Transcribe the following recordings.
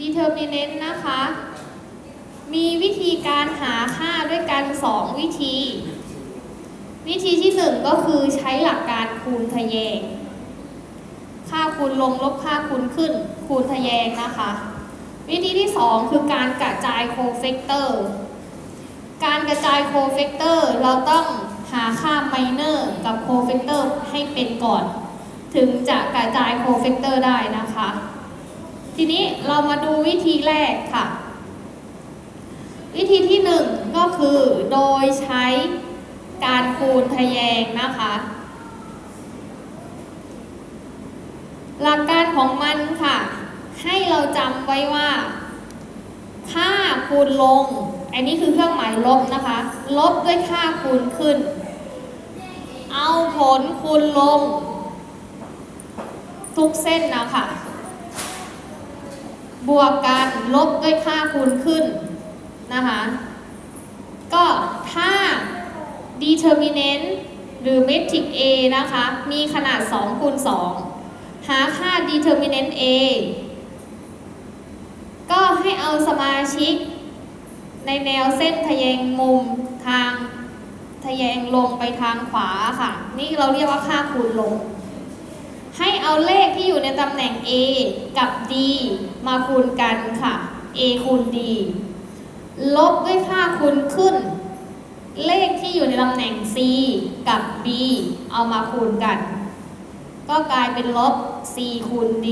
determinant นะคะ มีวิธีการหาค่าด้วยกัน 2 วิธี วิธีที่ 1 ก็คือใช้หลักการคูณทะแยง ค่าคูณลงลบค่าคูณขึ้น คูณทะแยงนะคะ วิธีที่ 2 คือการกระจายโคเฟกเตอร์ การกระจายโคเฟกเตอร์เราต้องหาค่าไมเนอร์กับโคเฟกเตอร์ให้เป็นก่อน ถึงจะกระจายโคเฟกเตอร์ได้นะคะ ทีนี้เรามาดูวิธีแรกค่ะ วิธีที่1ก็คือโดยใช้การคูณทะแยงนะคะ หลักการของมันค่ะ ให้เราจำไว้ว่า ค่าคูณลง อันนี้คือเครื่องหมายลบนะคะ ลบด้วยค่าคูณขึ้น เอาผลคูณลง ทุกเส้นนะคะ บวกกันลบด้วยค่าคูณขึ้นนะคะ ก็ถ้า determinant หรือ matrix A นะคะ มีขนาด2คูณ2หาค่า determinant A ก็ให้เอาสมาชิก ในแนวเส้นทะแยงมุมทางทะแยงลงไปทางขวาค่ะ นี่เราเรียกว่าค่าคูณลง ให้เอาเลขที่อยู่ในตำแหน่ง A กับ D มาคูณกันค่ะ A คูณ D ลบด้วยค่าคูณขึ้น เลขที่อยู่ในตำแหน่ง C กับ B เอามาคูณกัน ก็กลายเป็นลบ C คูณ D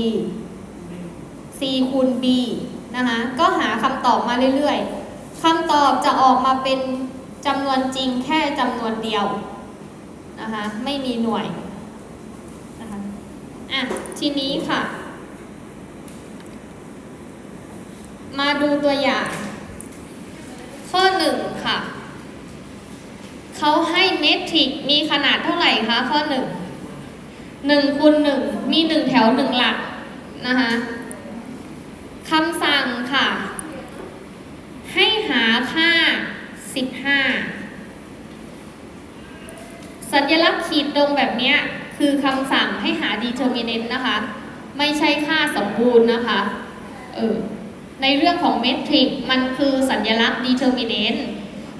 C คูณ B นะคะก็หาคำตอบมาเรื่อยๆคำตอบจะออกมาเป็นจำนวนจริงแค่จำนวนเดียวนะคะไม่มีหน่วยนะคะอะทีนี้ค่ะ มาดูตัวอย่าง ข้อหนึ่งค่ะ เขาให้เมทริกมีขนาดเท่าไหร่คะข้อหนึ่งหนึ่งคูณหนึ่งมีหนึ่งแถวหนึ่งหลักนะคะคำสั่งค่ะ ให้หาค่า15สัญลักษณ์ขีดตรงแบบนี้คือคำสั่งให้หา determinant นะคะ ไม่ใช่ค่าสมบูรณ์นะคะ เออ ในเรื่องของเมทริกมันคือสัญลักษณ์ determinant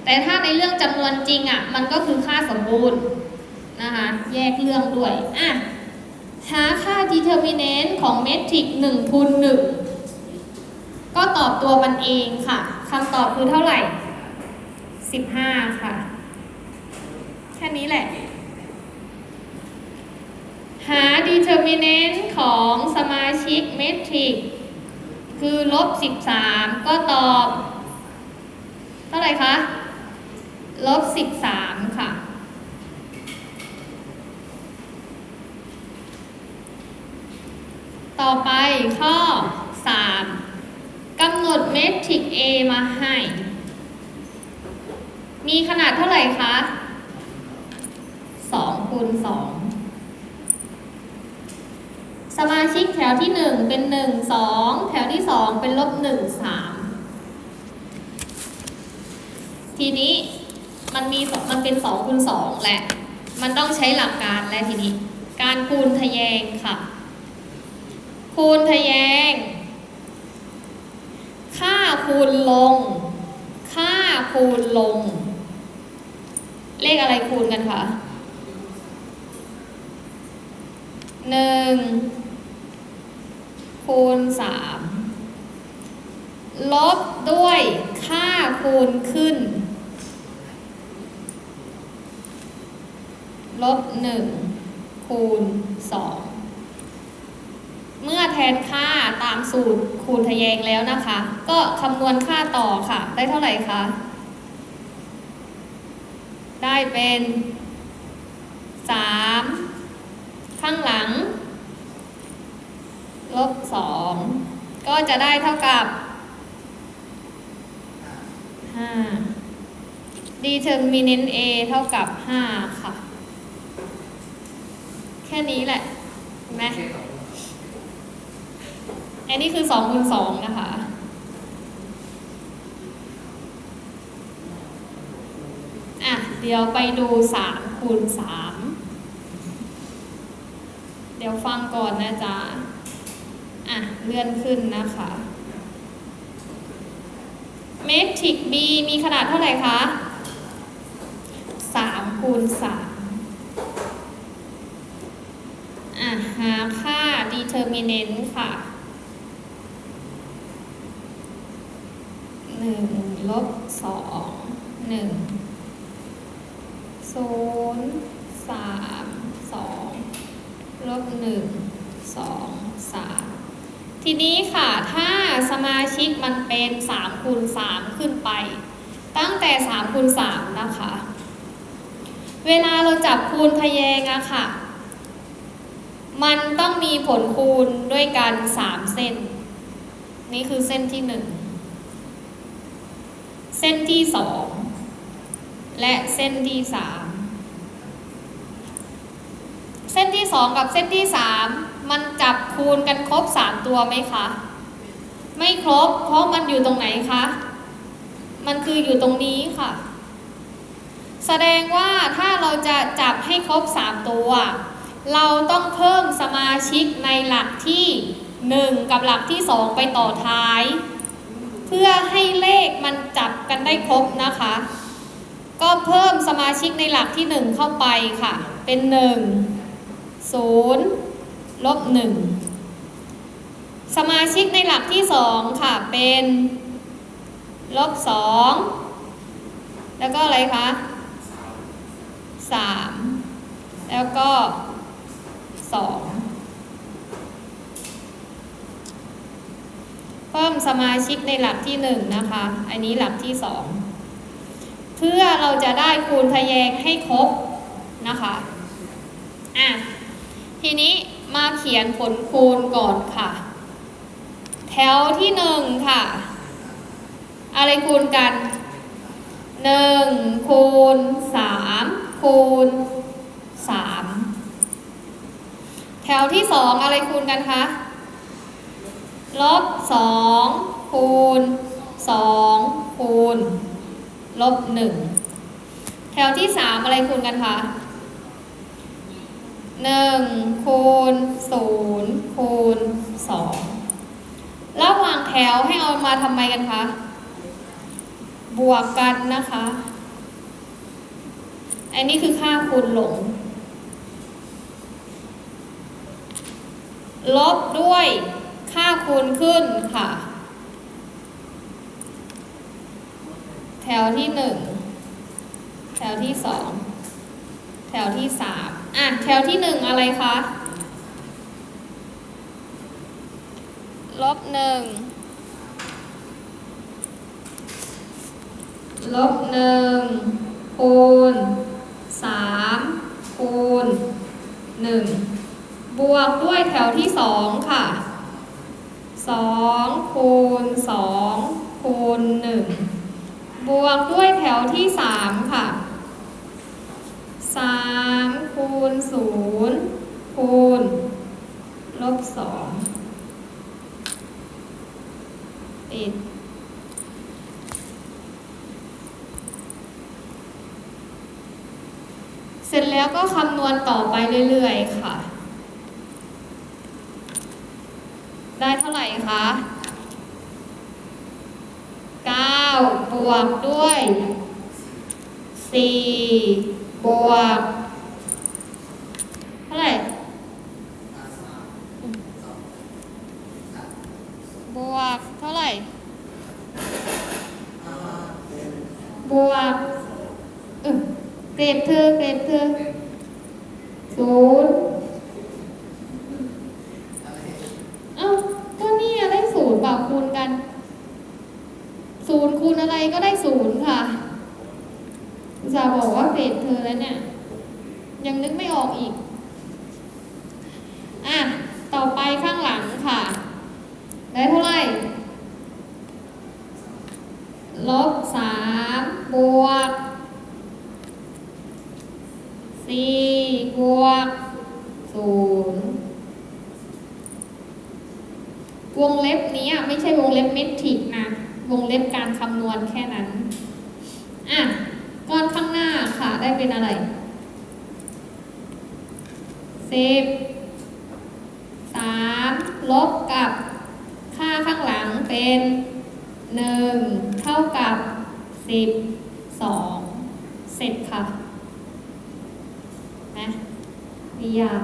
แต่ถ้าในเรื่องจำนวนจริงอะ่ะมันก็คือค่าสมบูรณ์นะคะแยกเรื่องด้วยอะหาค่า determinant ของเมทริก1คูณ1ก็ตอบตัวมันเองค่ะคำตอบคือเท่าไหร่ 15 ค่ะ แค่นี้แหละ หา determinant ของสมาชิกเมทริก คือลบ 13 ก็ตอบ เท่าไหร่คะลบ 13 ค่ะ ต่อไปข้อ 3กำหนดเมทริก A มาให้ มีขนาดเท่าไหร่คะ2คูณ2 สมาชิกแถวที่ 1 เป็น 1 2 แถวที่ 2 เป็นลบ1 3 ทีนี้มันมีมันเป็น2คูณ2แหละ มันต้องใช้หลักการและทีนี้ การคูณทะแยงค่ะ คูณทะแยง ค่าคูณลง ค่าคูณลง เลขอะไรคูณกันคะหนึ่ง คูณสามลบด้วยค่าคูณขึ้น ลบหนึ่งคูณสองเมื่อแทนค่าตามสูตรคูณทะแยงแล้วนะคะ ก็คำนวณค่าต่อค่ะ ได้เท่าไหร่คะ ได้เป็นสามข้างหลัง ลบสองก็จะได้เท่ากับห้า determinant A เท่ากับห้าค่ะ แค่นี้แหละนไหมอันนี้คือสองคูณสองนะคะอะเดี๋ยวไปดูสามคูณสามเดี๋ยวฟังก่อนนะจ๊ะ เลื่อนขึ้นนะคะ เมทริก B มีขนาดเท่าไหร่คะสามคูณสามอะหาค่า determinant ค่ะหนึ่งลบสองหนึ่งศูนย์สามสองลบหนึ่งสอง ทีนี้ค่ะถ้าสมาชิกมันเป็น3คูณ3ขึ้นไป ตั้งแต่3คูณ3นะคะ เวลาเราจับคูณทะแยงอะค่ะ มันต้องมีผลคูณด้วยกัน 3 เส้น นี่คือเส้นที่ 1 เส้นที่ 2 และเส้นที่ 3 เส้นที่ 2 กับเส้นที่ 3 มันจับคูณกันครบ 3 ตัวไหมคะ ไม่ครบ เพราะมันอยู่ตรงไหนคะ มันคืออยู่ตรงนี้ค่ะ แสดงว่าถ้าเราจะจับให้ครบ 3 ตัว เราต้องเพิ่มสมาชิกในหลักที่ 1 กับหลักที่ 2 ไปต่อท้าย เพื่อให้เลขมันจับกันได้ครบนะคะ ก็เพิ่มสมาชิกในหลักที่ 1 เข้าไปค่ะ เป็น 1 0ลบ1สมาชิกในหลักที่ 2 ค่ะ เป็นลบ2แล้วก็อะไรคะ3แล้วก็ 2 เพิ่มสมาชิกในหลักที่ 1 นะคะ อันนี้หลักที่ 2 เพื่อเราจะได้คูณทะแยงให้ครบนะคะ อะ ทีนี้มาเขียนผลคูณก่อนค่ะ แถวที่1ค่ะ อะไรคูณกัน1คูณ3คูณ3แถวที่2องอะไรคูณกันคะลบ2คูณ2คูณลบ1แถวที่3อะไรคูณกันคะ 1คูณ0คูณ2ระหว่างแถวให้เอามาทำไมกันคะ บวกกันนะคะ อันนี้คือค่าคูณหลง ลบด้วยค่าคูณขึ้นค่ะ แถวที่หนึ่งแถวที่สองแถวที่สาม อะแถวที่หนึ่งอะไรคะลบหนึ่งลบหนึ่งคูณสามคูณหนึ่งบวกด้วยแถวที่สองค่ะสองคูณสองคูณหนึ่งบวกด้วยแถวที่สามค่ะสาม คูณศูนย์คูณลบสองปิดเสร็จแล้วก็คำนวณต่อไปเรื่อยๆค่ะ ได้เท่าไหร่คะ9บวกด้วย4บวก เท่าไหร่ บวกเท่าไหร่ บวกเออเกรดเธอเกรดเธอศูนย์เอ้าก็นี่ได้ศูนย์เปล่าคูณกัน ศูนย์คูณอะไรก็ได้ศูนย์ค่ะอุตส่าบอกว่าเกรดเธอแล้วเนี่ย ยังนึกไม่ออกอีก อะ ต่อไปข้างหลังค่ะ ได้เท่าไหร่ลบสามบวกสี่บวกศูนย์วงเล็บนี้ไม่ใช่วงเล็บเมทริกนะ วงเล็บการคำนวณแค่นั้น อะก้อนข้างหน้าค่ะได้เป็นอะไรสิบสามลบกับ เป็นหนึ่งเท่ากับสิบสองเสร็จค่ะนะพี่ยาง